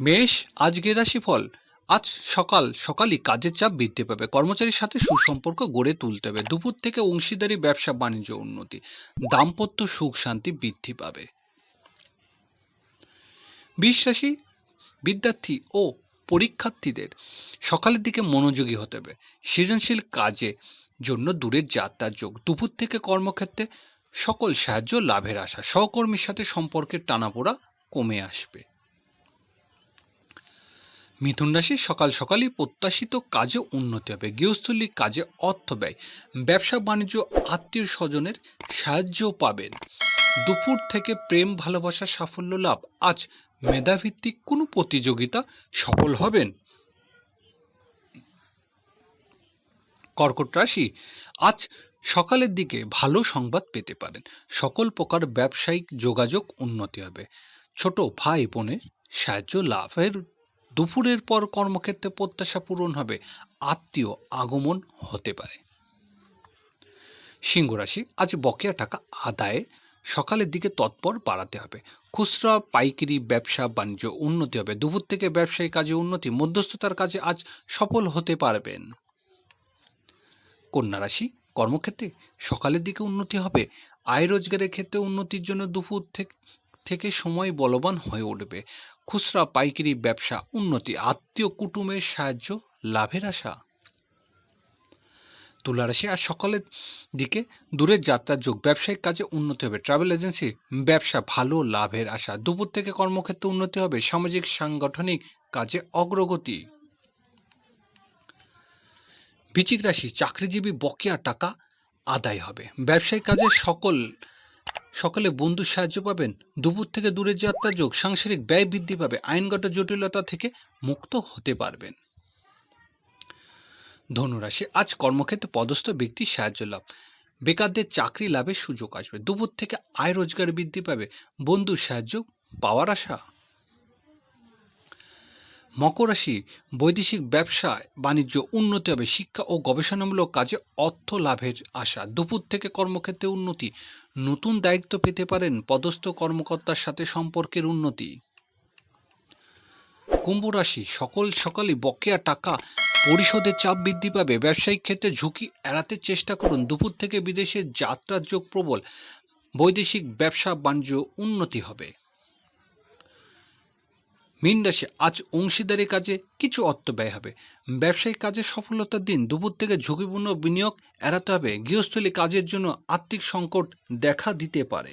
মেষ, আজকের রাশিফল। আজ সকাল, সকালই কাজের চাপ বৃদ্ধি পাবে। কর্মচারীর সাথে সুসম্পর্ক গড়ে তুলতে হবে। দুপুর থেকে অংশীদারি, ব্যবসা, বাণিজ্য উন্নতি, দাম্পত্য সুখ, শান্তি বৃদ্ধি পাবে। বিশ্বাসী বিদ্যার্থী ও পরীক্ষার্থীদের সকালের দিকে মনোযোগী হতে হবে। সৃজনশীল কাজে জন্য দূরের যাত্রার যোগ। দুপুর থেকে কর্মক্ষেত্রে সকল সাহায্য লাভের আশা। সহকর্মীর সাথে সম্পর্কের টানাপোড়া কমে আসবে। মিথুন রাশি সকাল সকালই প্রত্যাশিত কাজে উন্নতি হবে। গৃহস্থলী কাজে অর্থ ব্যয়। ব্যবসা বাণিজ্য আত্মীয় স্বজনের সাহায্য পাবেন। দুপুর থেকে প্রেম, ভালোবাসা, সাফল্য লাভ। আজ মেধাভিত্তিক কোনো প্রতিযোগিতা সফল হবেন? কর্কট রাশি আজ সকালের দিকে ভালো সংবাদ পেতে পারেন। সকল প্রকার ব্যবসায়িক যোগাযোগ উন্নতি হবে। ছোট ভাই বোনের সাহায্য লাভের দুপুরের পর কর্মক্ষেত্রে প্রত্যাশা পূরণ হবে, আত্মীয় আগমন হতে পারে। সিংহ রাশি, আজ বকেয়া টাকা আদায়ে সকালের দিকে তৎপর বাড়াতে হবে। খুচরা, পাইকারি, ব্যবসা, বাণিজ্য উন্নতি হবে। দুপুর থেকে ব্যবসায়ী কাজে উন্নতি, মধ্যস্থতার কাজে আজ সফল হতে পারবেন। কন্যা রাশি, কর্মক্ষেত্রে সকালের দিকে উন্নতি হবে। আয় রোজগারের ক্ষেত্রে উন্নতির জন্য দুপুর থেকে সময় বলবান হয়ে উঠবে। খুচরা পাইকারি ব্যবসা উন্নতি, আত্মীয় কুটুমের সাহায্য, লাভের আশা। তুলা রাশি আর সকালের দিকে দূরের যাত্রার যোগ ব্যবসায়িক কাজে উন্নতি হবে। ট্রাভেল এজেন্সি ব্যবসা ভালো, লাভের আশা। দুপুর থেকে কর্মক্ষেত্রে উন্নতি হবে। সামাজিক, সাংগঠনিক কাজে অগ্রগতি। বৃচিক রাশি, চাকরিজীবী বকেয়া টাকা আদায় হবে। ব্যবসায়িক কাজে সকল সকলে বন্ধুর সাহায্য পাবেন। দুপুর থেকে দূরের যাত্রা যোগ সাংসারিক ব্যয় বৃদ্ধি পাবে, আইনগত জটিলতা থেকে মুক্ত হতে পারবেন। ধনুরাশি, আজ কর্মক্ষেত্রে পদস্থ ব্যক্তির সাহায্য লাভ। বেকারদের চাকরি লাভের সুযোগ আসবে। দুপুর থেকে আয় রোজগার বৃদ্ধি পাবে। বন্ধুর সাহায্য পাওয়ার আশা। মকর রাশি, বৈদেশিক ব্যবসা, বাণিজ্য উন্নতি হবে। শিক্ষা ও গবেষণামূলক কাজে অর্থ লাভের আশা। দুপুর থেকে কর্মক্ষেত্রে উন্নতি। নতুন দায়িত্ব পেতে পারেন পদস্থ কর্মকর্তার সাথে সম্পর্কের উন্নতি। কুম্ভ রাশি, সকল সকালে বকেয়া টাকা পরিশোধের চাপ বৃদ্ধি পাবে। ব্যবসায়িক ক্ষেত্রে ঝুঁকি এড়াতে চেষ্টা করুন। দুপুর থেকে বিদেশে যাত্রার যোগ প্রবল। বৈদেশিক ব্যবসা বাণিজ্য উন্নতি হবে। মীন রাশি আজ অংশীদারি কাজে কিছু অর্থ ব্যয় হবে। ব্যবসায়িক কাজে সফলতার দিন দুপুর থেকে ঝুঁকিপূর্ণ বিনিয়োগ এড়াতে হবে। গৃহস্থলী কাজের জন্য আর্থিক সংকট দেখা দিতে পারে।